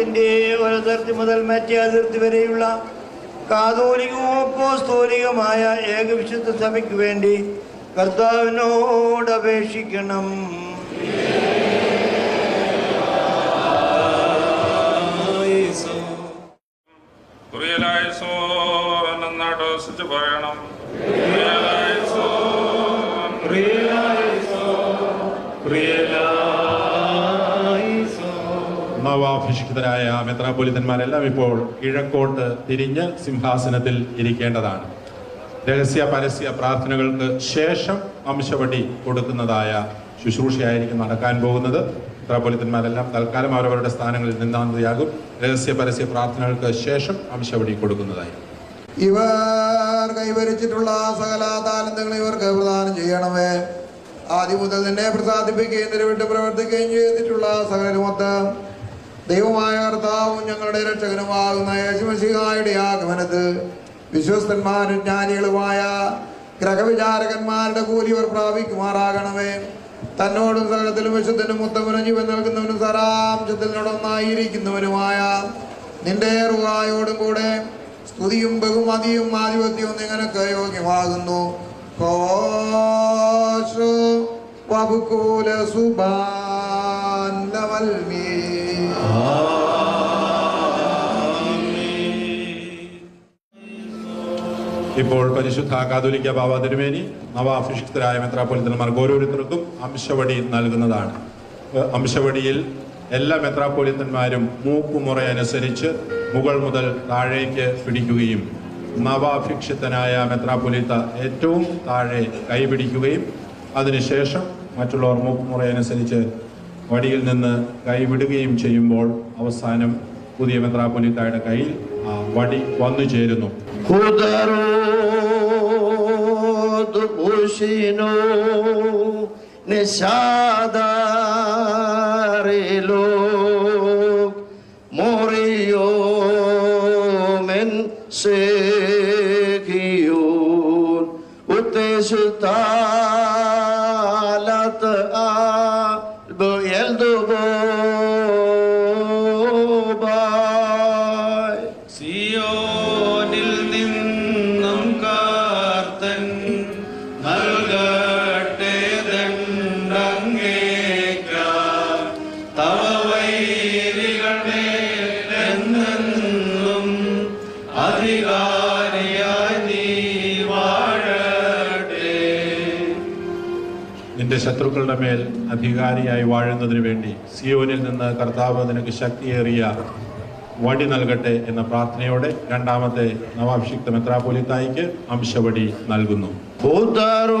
ലോകത്തിന്റെ ഒരതിർത്തി മുതൽ മറ്റേ അതിർത്തി വരെയുള്ള കാതോലികവും അപ്പോസ്തോലികമായ ഏകവിശുദ്ധ സഭയ്ക്ക് വേണ്ടി കർത്താവിനോട് അപേക്ഷിക്കണം. പറയണം. നവാഭിഷിക്തരായ മെത്രാപൊലിതന്മാരെല്ലാം ഇപ്പോൾ കിഴക്കോട്ട് തിരിഞ്ഞ് സിംഹാസനത്തിൽ ഇരിക്കേണ്ടതാണ്. രഹസ്യ പരസ്യ പ്രാർത്ഥനകൾക്ക് ശേഷം അംശവടി കൊടുക്കുന്നതായ ശുശ്രൂഷയായിരിക്കും നടക്കാൻ പോകുന്നത്. മെത്രാപൊലിത്തന്മാരെല്ലാം തൽക്കാലം അവരവരുടെ സ്ഥാനങ്ങളിൽ നിന്നാന്തയാകും രഹസ്യ പരസ്യ പ്രാർത്ഥനകൾക്ക് ശേഷം അംശവടി കൊടുക്കുന്നതായിരിക്കും. ഇവർ കൈവരിച്ചിട്ടുള്ള സകല താലന്തങ്ങൾ ഇവർക്ക് പ്രദാനം ചെയ്യണമേ. ആദ്യം മുതൽ നിന്നെ പ്രസാദിപ്പിക്കുകയും നിലവിട്ട് പ്രവർത്തിക്കുകയും ചെയ്തിട്ടുള്ള സകലരുമൊത്ത് ദൈവമായ കർത്താവും ഞങ്ങളുടെ രക്ഷകനുമാകുന്ന യേശുമസിഹായുടെ ആഗമനത്ത് വിശ്വസ്തന്മാരും ജ്ഞാനികളുമായ ഗ്രഹവിചാരകന്മാരുടെ കൂലി ഇവർ പ്രാപിക്കുമാറാകണമേ. തന്നോടും സകലത്തിലും വിശുദ്ധനും ഉത്തമനും ജീവൻ നൽകുന്നവനും സരാംശത്തിനോടൊന്നായിരിക്കുന്നവനുമായ നിന്റെ റുവായോടും കൂടെ സ്തുതിയും ബഹുമതിയും ആധിപത്യവും നിനക്ക് യോഗ്യമാകുന്നു. കോശു വബുകൂല സുബാൻ ലവൽമീ ഇപ്പോൾ പരിശുദ്ധ കാതോലിക്ക ബാബ തിരുമേനി നവാഭിഷിക്തരായ മെത്രാപ്പൊലിത്തന്മാർക്ക് ഓരോരുത്തർക്കും അംശവടി നൽകുന്നതാണ്. അംശവടിയിൽ എല്ലാ മെത്രാപ്പൊലിത്തന്മാരും മൂക്കുമുറ അനുസരിച്ച് മുകൾ മുതൽ താഴേക്ക് പിടിക്കുകയും നവാഭിക്ഷിതനായ മെത്രാപ്പൊലിത്ത ഏറ്റവും താഴെ കൈപിടിക്കുകയും അതിനുശേഷം മറ്റുള്ളവർ മൂക്കുമുറ അനുസരിച്ച് വടിയിൽ നിന്ന് കൈവിടുകയും ചെയ്യുമ്പോൾ അവസാനം പുതിയ മെത്രാപ്പൊലിത്തായുടെ കയ്യിൽ ആ വടി വന്നു ചേരുന്നു. Judarot Bushino Neshadah അധികാരിയായി വാഴുന്നതിന് വേണ്ടി സിയോനിൽ നിന്ന് കർത്താവ് നിനക്ക് ശക്തിയേറിയ വടി നൽകട്ടെ എന്ന പ്രാർത്ഥനയോടെ രണ്ടാമത്തെ നവാഭിഷിക്ത മെത്രാപോലിത്തായിക്ക് അംശവടി നൽകുന്നു. Hudarod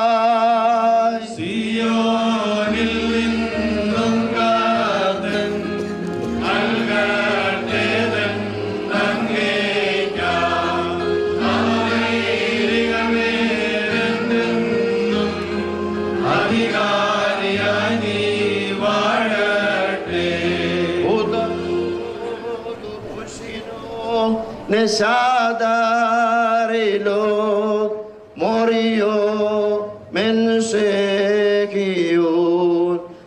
neşadar ilo moriyo men şekiyun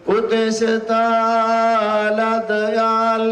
kudüs talat yal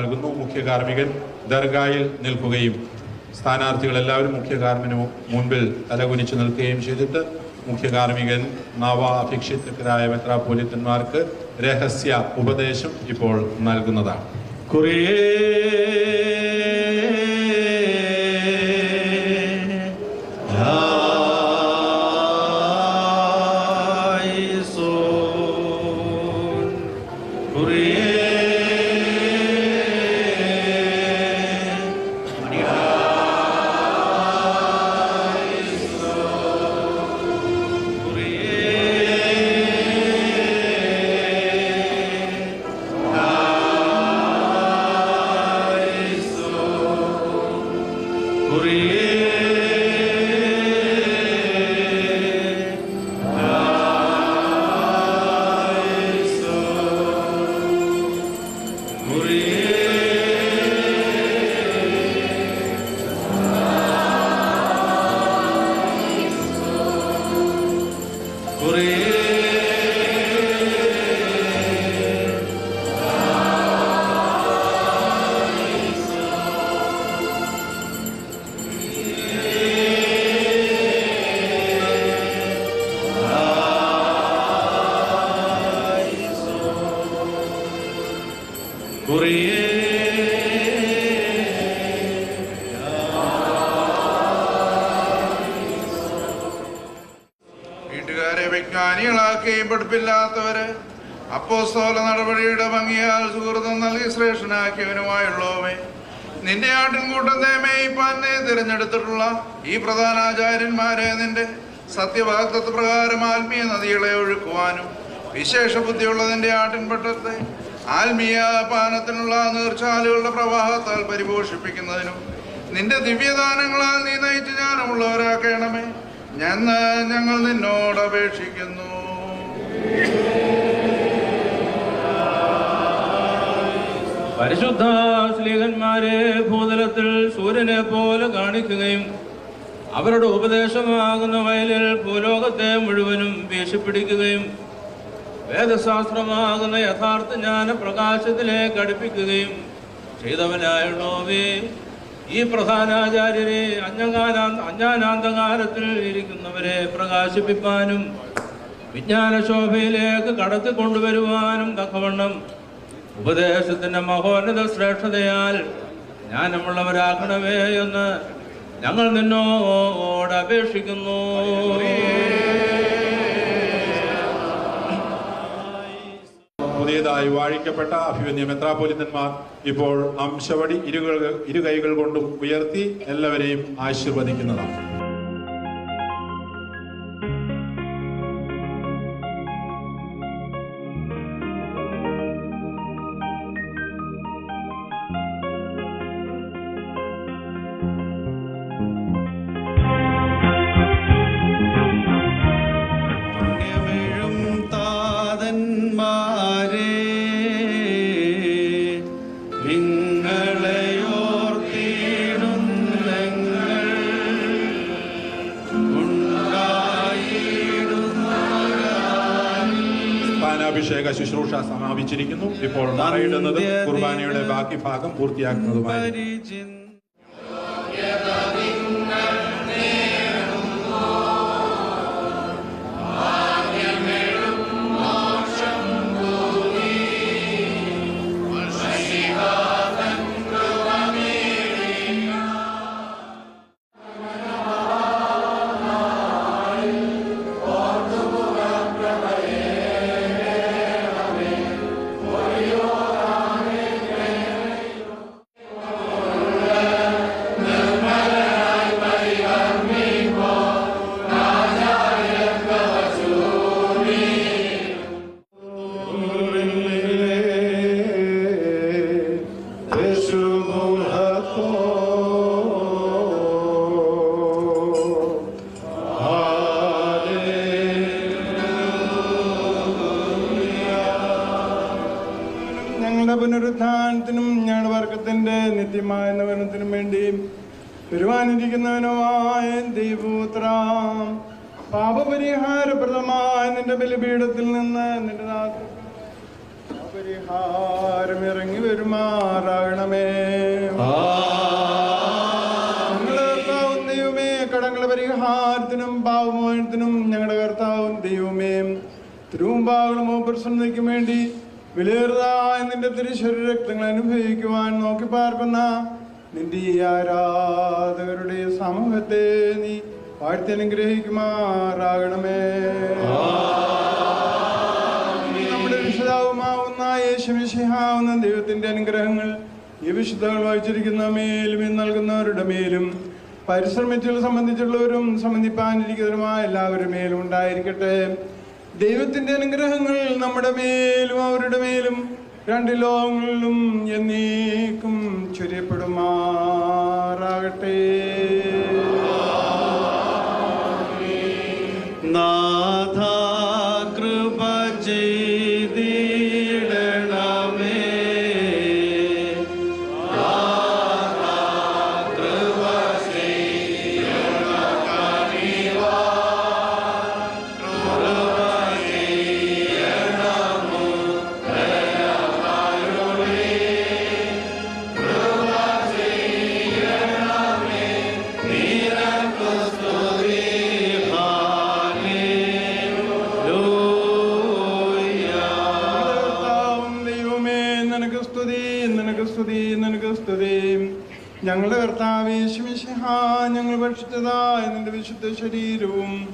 നൽകുന്നു. മുഖ്യ കാർമ്മികൻ ദർഗായിൽ നിൽക്കുകയും സ്ഥാനാർത്ഥികൾ എല്ലാവരും മുഖ്യ കാർമ്മിന് മുൻപിൽ തലകുനിച്ച് നിൽക്കുകയും ചെയ്തിട്ട് മുഖ്യ കാർമ്മികൻ നവ അഭിക്ഷിതരായ മെത്രാപോലിത്തന്മാർക്ക് രഹസ്യ ഉപദേശം ഇപ്പോൾ നൽകുന്നതാണ്. വീട്ടുകാരെ വിജ്ഞാനികളാക്കുകയും പഠിപ്പില്ലാത്തവര് അപ്പോസ്തോല നടപടിയുടെ ഭംഗിയാൽ സുഹൃതം നൽകി ശ്രേഷ്ഠനാക്കിയവനുമായുള്ളവേ നിന്റെ ആട്ടിൻകൂട്ടത്തെ മേയിപ്പാനെ തിരഞ്ഞെടുത്തിട്ടുള്ള ഈ പ്രധാനാചാര്യന്മാരെ നിന്റെ സത്യവാഗ്ദത്വ പ്രകാരം ആത്മീയ നദികളെ ഒഴുക്കുവാനും വിശേഷ ബുദ്ധിയുള്ളതിന്റെ ആട്ടിൻപട്ടത്തെ ആത്മീയ പാനത്തിനുള്ള നീർച്ചാലുകളുടെ പ്രവാഹത്താൽ പരിപോഷിപ്പിക്കുന്നതിനും നിന്റെ ദിവ്യദാനങ്ങളാൽ നീ നയിച്ച് ജ്ഞാനമുള്ളവരാക്കണമേ. ഞന്ന് ഞങ്ങൾ നിന്നോട് അപേക്ഷിക്കുന്നു. പരിശുദ്ധ ശ്ലീഹന്മാരെ ഭൂതലത്തിൽ സൂര്യനെ പോലെ കാണിക്കുകയും അവരുടെ ഉപദേശമാകുന്ന വയലിൽ ഭൂലോകത്തെ മുഴുവനും വീശിപ്പിടിക്കുകയും വേദശാസ്ത്രമാകുന്ന യഥാർത്ഥ ജ്ഞാന പ്രകാശത്തിലേക്ക് അടുപ്പിക്കുകയും ചെയ്തവനായുള്ളോവേ ഈ പ്രധാനാചാര്യരെ അജ്ഞാനാ അജ്ഞാനാന്തകാലത്തിൽ ഇരിക്കുന്നവരെ പ്രകാശിപ്പിക്കാനും വിജ്ഞാനശോഭയിലേക്ക് കടത്തി കൊണ്ടുവരുവാനും തക്കവണ്ണം ഉപദേശത്തിന്റെ മഹോന്നത ശ്രേഷ്ഠതയാൽ ജ്ഞാനമുള്ളവരാക്കണമേ എന്ന് ഞങ്ങൾ നിന്നോട് അപേക്ഷിക്കുന്നു. പുതിയതായി വാഴിക്കപ്പെട്ട അഭിമന്യ മെത്രാപോലിത്തന്മാർ ഇപ്പോൾ അംശവടി ഇരുകൾ ഇരു കൈകൾ കൊണ്ടും ഉയർത്തി എല്ലാവരെയും ആശീർവദിക്കുന്നതാണ്. ഇപ്പോൾ കുർബാനയുടെ ബാക്കി ഭാഗം പൂർത്തിയാക്കുന്നതുമായി ഞങ്ങളുടെ പുനരുത്ഥാനത്തിനും ഞങ്ങളുടെ വർഗത്തിന്റെ നിത്യമായ നവനത്തിനും വേണ്ടി വരുവാനിരിക്കുന്നവനുമായ ദൈവപുത്ര പാപപരിഹാരപ്രദമായ നിന്റെ ബലിപീഠത്തിൽ നിന്ന് നിന്റെ പരിഹാരം ഇറങ്ങി വരുമാറാകണമേ. ദൈവമേ പരിഹാരത്തിനും പാവമോചനത്തിനും ഞങ്ങളുടെ കർത്താവും ദൈവമേ തിരുവുമ്പാകളുമോ പ്രസന്നതയ്ക്കും വേണ്ടി വിലയേറുതായ നിന്റെ തിരുശരീര രക്തങ്ങൾ അനുഭവിക്കുവാൻ നോക്കി പാർക്കുന്ന നിന്റെ ഈ ആരാധകരുടെ സമൂഹത്തെ നീ വാഴ്ത്തി അനുഗ്രഹിക്കുമാറാകണമേ. നമ്മുടെ വിശുദ്ധാവുമാവുന്ന യേശുമിശിഹാവുന്ന ദൈവത്തിന്റെ അനുഗ്രഹങ്ങൾ ഈ വിശുദ്ധകൾ വായിച്ചിരിക്കുന്ന മേലും നൽകുന്നവരുടെ മേലും പരിശ്രമിച്ചുള്ള സംബന്ധിച്ചുള്ളവരും സംബന്ധിപ്പാനിരിക്കുന്നവരുമായ എല്ലാവരുടെ മേലും ഉണ്ടായിരിക്കട്ടെ. ദൈവത്തിന്റെ അനുഗ്രഹങ്ങൾ നമ്മുടെ മേലും അവരുടെ മേലും രണ്ട് ലോകങ്ങളിലും എന്നേക്കും ചൊരിയപ്പെടുമാറാകട്ടെ. ശരീരവും.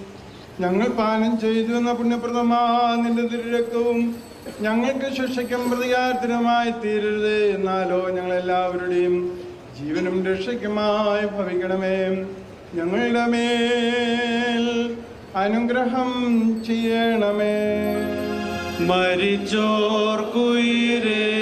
ഞങ്ങൾ പാനം ചെയ്തു എന്ന പുണ്യപ്രദമാ നിന്റെ തിരുരക്തവും. ഞങ്ങൾക്ക് ശിക്ഷയ്ക്കും പ്രതികാരത്തിനുമായി തീരരുത് എന്നാലോ ഞങ്ങളെല്ലാവരുടെയും ജീവനും രക്ഷയ്ക്കുമായി ഭവിക്കണമേ. ഞങ്ങളുടെ മേൽ അനുഗ്രഹം ചെയ്യണമേ. മരിച്ചോർക്കുയിരേകുന്നോനേ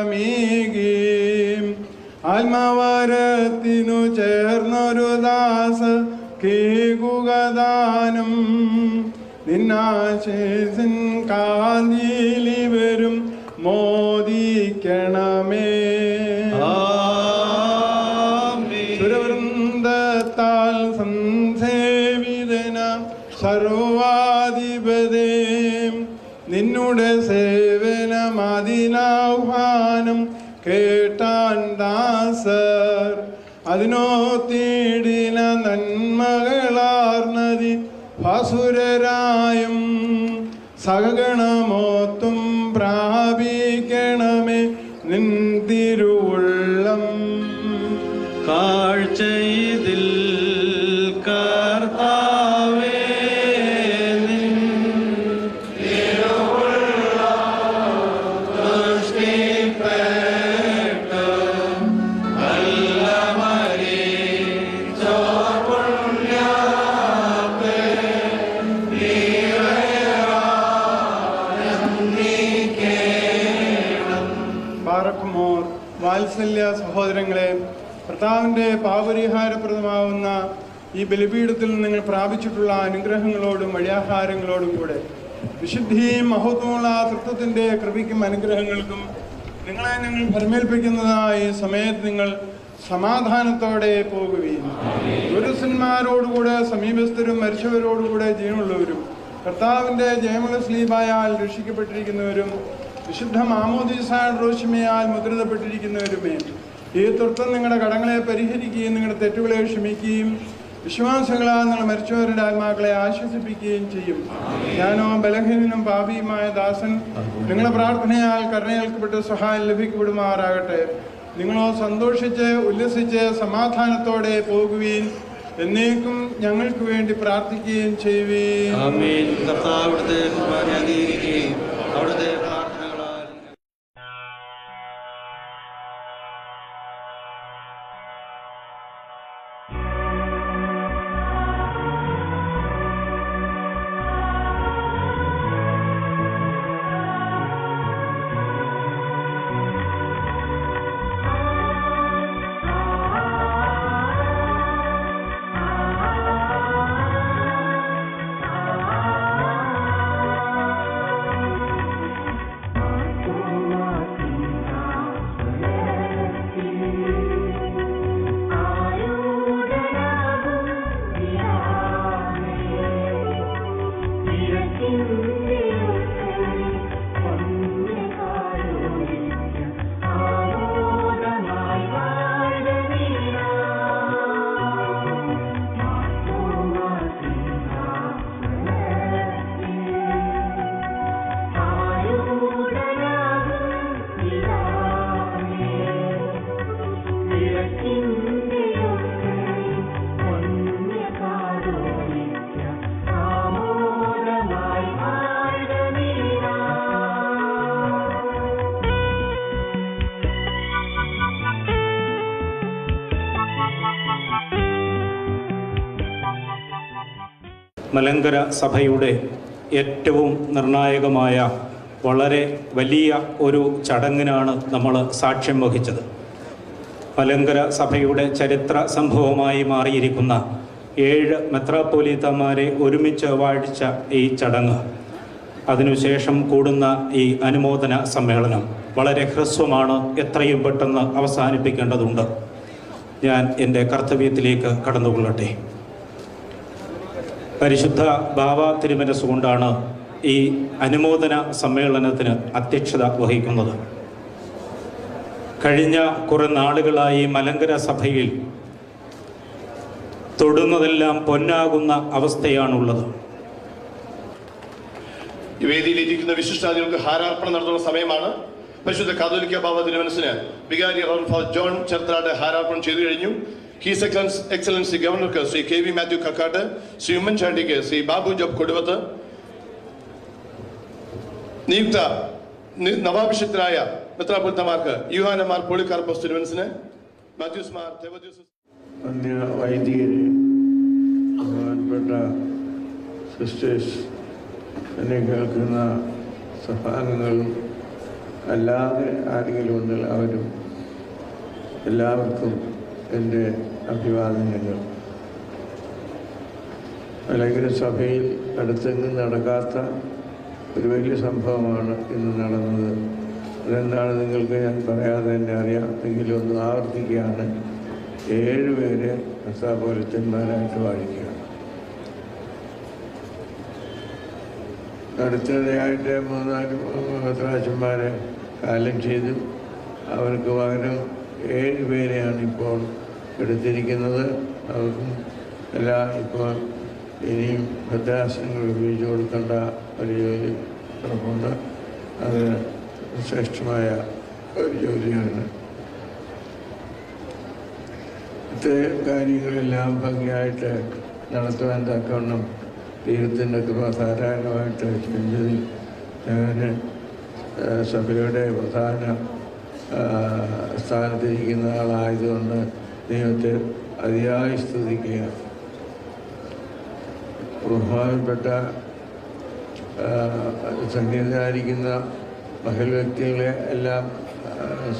വരമീകി ആത്മവരത്തിനു ചേർന്നൊരു ദാസ കേകുകദാനം നിന്നാശേസിൻ കാന്തിലി വരും മോദിക്കണമേ. സുരവൃന്ദത്താൽ സംസേവിതന സർവാധിപതേ. നിന്നുടെ സേവനമതിനാഹ്വാനം കേട്ടാൻ ദാസർ അതിനോ തീടിന നന്മകളാർന്നതി ഭസുരരായും. സഹഗണമോത്തും പ്രാപിക്കണമേ തിരുവുള്ളം. കാഴ്ചയിതിൽ കർത്താവിന്റെ പാപരിഹാരപ്രദമാവുന്ന ഈ ബലിപീഠത്തിൽ നിങ്ങൾ പ്രാപിച്ചിട്ടുള്ള അനുഗ്രഹങ്ങളോടും വഴിയാഹാരങ്ങളോടും കൂടെ വിശുദ്ധിയും മഹത്വമുള്ള തൃത്വത്തിന്റെ കൃപയ്ക്കും അനുഗ്രഹങ്ങൾക്കും നിങ്ങളെ ഞങ്ങൾ ഭരമേൽപ്പിക്കുന്നതായ സമയത്ത് നിങ്ങൾ സമാധാനത്തോടെ പോകുകയും ഗുരുസന്മാരോടുകൂടെ സമീപസ്ഥരും മരിച്ചവരോടുകൂടെ ജീവനുള്ളവരും കർത്താവിന്റെ ജയമുള്ള സ്ലീബായാൽ രക്ഷിക്കപ്പെട്ടിരിക്കുന്നവരും വിശുദ്ധ മാമോദീസാൻ റോഷിമയാൽ മുദ്രിതപ്പെട്ടിരിക്കുന്നവരുമേ. ഈ തൃത്വം നിങ്ങളുടെ കടങ്ങളെ പരിഹരിക്കുകയും നിങ്ങളുടെ തെറ്റുകളെ ക്ഷമിക്കുകയും വിശ്വാസങ്ങളാൽ നിങ്ങൾ മരിച്ചവരുടെ ആത്മാക്കളെ ആശ്വസിപ്പിക്കുകയും ചെയ്യും. ഞാനോ ബലഹീനനും പാപിയുമായ ദാസൻ നിങ്ങളുടെ പ്രാർത്ഥനയാൽ കരുണയേൽക്കപ്പെട്ട് സഹായം ലഭിക്കപ്പെടുമാറാകട്ടെ. നിങ്ങളോ സന്തോഷിച്ച് ഉല്ലസിച്ച് സമാധാനത്തോടെ പോകുകയും എന്നേക്കും ഞങ്ങൾക്ക് വേണ്ടി പ്രാർത്ഥിക്കുകയും ചെയ്യുകയും മലങ്കര സഭയുടെ ഏറ്റവും നിർണായകമായ വളരെ വലിയ ഒരു ചടങ്ങിനാണ് നമ്മൾ സാക്ഷ്യം വഹിച്ചത്. മലങ്കര സഭയുടെ ചരിത്ര സംഭവമായി മാറിയിരിക്കുന്ന ഏഴ് മെത്രാപ്പോലീത്തമാരെ ഒരുമിച്ച് വാഴിച്ച ഈ ചടങ്ങ്. അതിനുശേഷം കൂടുന്ന ഈ അനുമോദന സമ്മേളനം വളരെ ഹ്രസ്വമാണ് എത്രയും പെട്ടെന്ന് അവസാനിപ്പിക്കേണ്ടതുണ്ട്. ഞാൻ എന്റെ കർത്തവ്യത്തിലേക്ക് കടന്നുകൊള്ളട്ടെ. പരിശുദ്ധ ബാബ തിരുമനസ്സുകൊണ്ടാണ് ഈ അനുമോദന സമ്മേളനത്തിന് അധ്യക്ഷത വഹിക്കുന്നത്. കഴിഞ്ഞ കുറെ നാളുകളായി മലങ്കര സഭയിൽ തൊടുന്നതെല്ലാം പൊന്നാകുന്ന അവസ്ഥയാണുള്ളത്. വേദിയിലിരിക്കുന്ന വിശിഷ്ടാദികൾക്ക് ഹാരാർപ്പണം നടത്തുന്ന സമയമാണ്. പരിശുദ്ധ കാതോലിക്ക ബാബ തിരുമനസിന് വികാരി ഫാദർ ജോൺ ചെറുത്തലാട് ഹാരാർപ്പണം ചെയ്തു കഴിഞ്ഞു. ഹീസ് എക്സലൻസ് എക്സലൻസി ഗവർണർക്ക് ശ്രീ കെ വി മാത്യു കക്കാട്ട് ശ്രീ ഉമ്മൻചാണ്ടിക്ക് ശ്രീ ബാബു ജോബ് കൊടുവത്ത് നിയുക്ത നവാഭിഷിക്തരായ മെത്രാപുരത്തമാർക്ക് യുഹാനമാർ പോളിക്കാർപ്പോസ് തിരുവനസിന് മാത്യൂസ് മാർ തെവദ്യൂസ് അന്യ വൈദികര് ബഹുമാനപ്പെട്ട സിസ്റ്റേഴ്സ് എന്നെ കേൾക്കുന്ന സഭാംഗങ്ങളും അല്ലാതെ ആരെങ്കിലും ഉണ്ടെങ്കിൽ അവരും എല്ലാവർക്കും എന്റെ അഭിവാദനങ്ങൾ മലങ്കര സഭയിൽ അടുത്തെങ്ങും നടക്കാത്ത ഒരു വലിയ സംഭവമാണ് ഇന്ന് നടന്നത്. അതെന്താണ് നിങ്ങൾക്ക് ഞാൻ പറയാതെ തന്നെ അറിയാം എങ്കിലും ഒന്ന് ആവർത്തിക്കുകയാണ്. ഏഴുപേരെ പ്രസാപോലച്ചന്മാരായിട്ട് വാഴിക്കുകയാണ്. അടുത്തിടെയായിട്ട് മൂന്നാൽ പ്രാവശ്യന്മാരെ കാലം ചെയ്തു. അവർക്ക് പകരം ഏഴ് പേരെയാണ് ഇപ്പോൾ എടുത്തിരിക്കുന്നത്. അവർക്കും എല്ലാ ഇപ്പോൾ ഇനിയും ഭദ്രാസനങ്ങൾ ഉപയോഗിച്ച് കൊടുക്കേണ്ട ഒരു ജോലി കിടപ്പുണ്ട് അത് ശ്രേഷ്ഠമായ ഒരു ജോലിയാണ്. ഇത്രയും കാര്യങ്ങളെല്ലാം ഭംഗിയായിട്ട് നടത്തുവാൻ തക്കവണ്ണം ദൈവത്തിന്റെ കൃപ ധാരാളമായിട്ട് ചെഞ്ചതിൽ ഞാൻ സഭയുടെ പ്രധാന സ്ഥാനത്തിരിക്കുന്ന ആളായതുകൊണ്ട് ദൈവത്തെ അതിയായി സ്തുതിക്കുക. ബഹുമാനപ്പെട്ട സംഗീതായിരിക്കുന്ന മഹൽ വ്യക്തികളെ എല്ലാം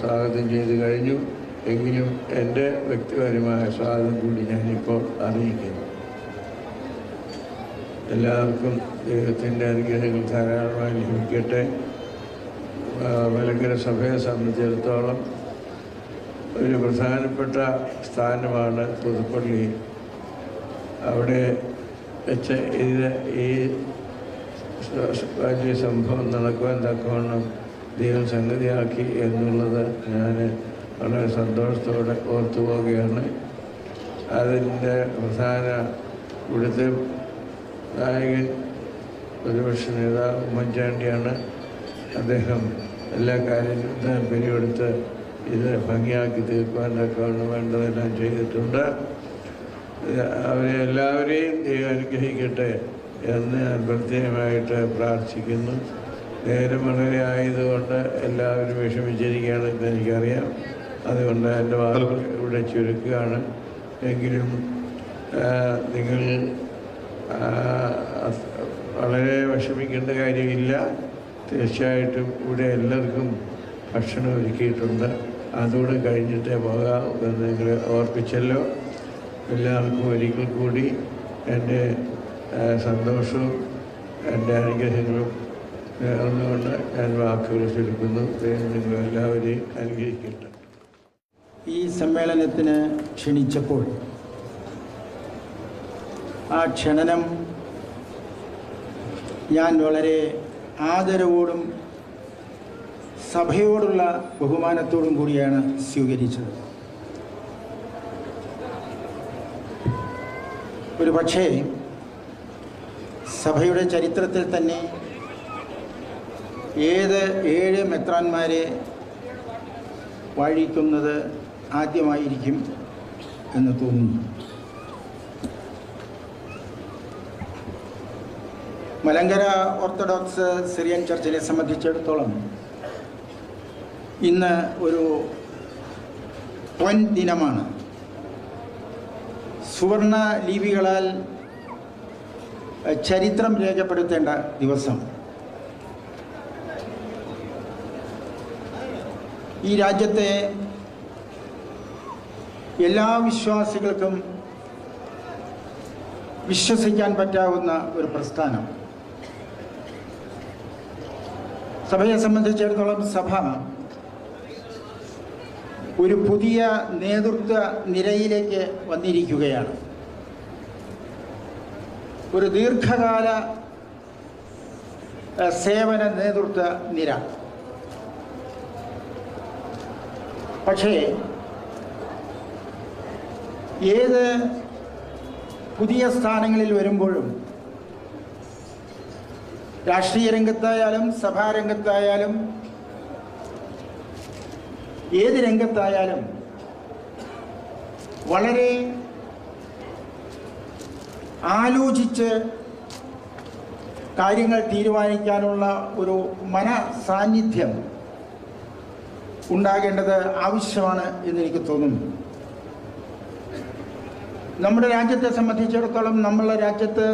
സ്വാഗതം ചെയ്ത് കഴിഞ്ഞു. എങ്കിലും എന്റെ വ്യക്തിപരമായ സ്വാഗതം കൂടി ഞാനിപ്പോൾ അറിയിക്കുന്നു. എല്ലാവർക്കും ദൈവത്തിന്റെ അനുഗ്രഹങ്ങൾ ധാരാളമായി ലഭിക്കട്ടെ. മലങ്കര സഭയെ സംബന്ധിച്ചിടത്തോളം ഒരു പ്രധാനപ്പെട്ട സ്ഥാനമാണ് പുതുപ്പള്ളി. അവിടെ വെച്ച് ഇത് ഈ വലിയ സംഭവം നടക്കുവാൻ തക്കവണ്ണം ദൈവം സംഗതിയാക്കി എന്നുള്ളത് ഞാൻ വളരെ സന്തോഷത്തോടെ ഓർത്തു പോവുകയാണ് അതിന്റെ പ്രധാന ഇവിടുത്തെ നായകൻ പ്രതിപക്ഷ നേതാവ് ഉമ്മൻചാണ്ടിയാണ് അദ്ദേഹം. എല്ലാ കാര്യത്തിലും താല്പര്യമെടുത്ത് ഇത് ഭംഗിയാക്കി തീർക്കുവാനൊക്കെയാണ് വേണ്ടതെല്ലാം ചെയ്തിട്ടുണ്ട്. അവരെ എല്ലാവരെയും ദൈവം അനുഗ്രഹിക്കട്ടെ എന്ന് ഞാൻ പ്രത്യേകമായിട്ട് പ്രാർത്ഥിക്കുന്നു. നേരം വളരെ ആയതുകൊണ്ട് എല്ലാവരും വിഷമിച്ചിരിക്കുകയാണെന്ന് എനിക്കറിയാം. അതുകൊണ്ട് എന്റെ വാക്കുകൾ ഇവിടെ ചുരുക്കുകയാണ്. എങ്കിലും നിങ്ങൾ വളരെ വിഷമിക്കേണ്ട കാര്യമില്ല. തീർച്ചയായിട്ടും ഇവിടെ എല്ലാവർക്കും ഭക്ഷണം ഒരുക്കിയിട്ടുണ്ട്. അതുകൂടെ കഴിഞ്ഞിട്ടേ പോകാം എന്ന് നിങ്ങൾ ഓർപ്പിച്ചല്ലോ. എല്ലാവർക്കും ഒരിക്കൽ കൂടി എന്റെ സന്തോഷവും എന്റെ അനുഗ്രഹങ്ങളും നേർന്നുകൊണ്ട് ഞാൻ വാക്കുകൾ ചുരുക്കുന്നു നിങ്ങൾ എല്ലാവരെയും അനുഗ്രഹിക്കട്ടെ. ഈ സമ്മേളനത്തിന് ക്ഷണിച്ചപ്പോൾ ആ ക്ഷണനം ഞാൻ വളരെ ആദരവോടും സഭയോടുള്ള ബഹുമാനത്തോടും കൂടിയാണ് സ്വീകരിച്ചത്. ഒരു പക്ഷേ സഭയുടെ ചരിത്രത്തിൽ തന്നെ ഏത് ഏഴ് മെത്രാന്മാരെ വാഴിക്കുന്നത് ആദ്യമായിരിക്കും എന്ന് തോന്നുന്നു. മലങ്കര ഓർത്തഡോക്സ് സിറിയൻ ചർച്ചിനെ സംബന്ധിച്ചിടത്തോളം ഇന്ന് ഒരു പൊൻ ദിനമാണ്. സുവർണ ലിപികളാൽ ചരിത്രം രേഖപ്പെടുത്തേണ്ട ദിവസം. ഈ രാജ്യത്തെ എല്ലാ വിശ്വാസികൾക്കും വിശ്വസിക്കാൻ പറ്റാവുന്ന ഒരു പ്രസ്ഥാനം. സഭയെ സംബന്ധിച്ചിടത്തോളം സഭ ഒരു പുതിയ നേതൃത്വ നിരയിലേക്ക് വന്നിരിക്കുകയാണ്. ഒരു ദീർഘകാല സേവന നേതൃത്വ നിര. പക്ഷേ ഏത് പുതിയ സ്ഥാനങ്ങളിൽ വരുമ്പോഴും രാഷ്ട്രീയ രംഗത്തായാലും സഭാരംഗത്തായാലും ഏത് രംഗത്തായാലും വളരെ ആലോചിച്ച് കാര്യങ്ങൾ തീരുമാനിക്കാനുള്ള ഒരു മനസാന്നിധ്യം ഉണ്ടാകേണ്ടത് ആവശ്യമാണ് എന്ന് എനിക്ക് തോന്നുന്നു. നമ്മുടെ രാജ്യത്തെ സംബന്ധിച്ചിടത്തോളം നമ്മളുടെ രാജ്യത്ത്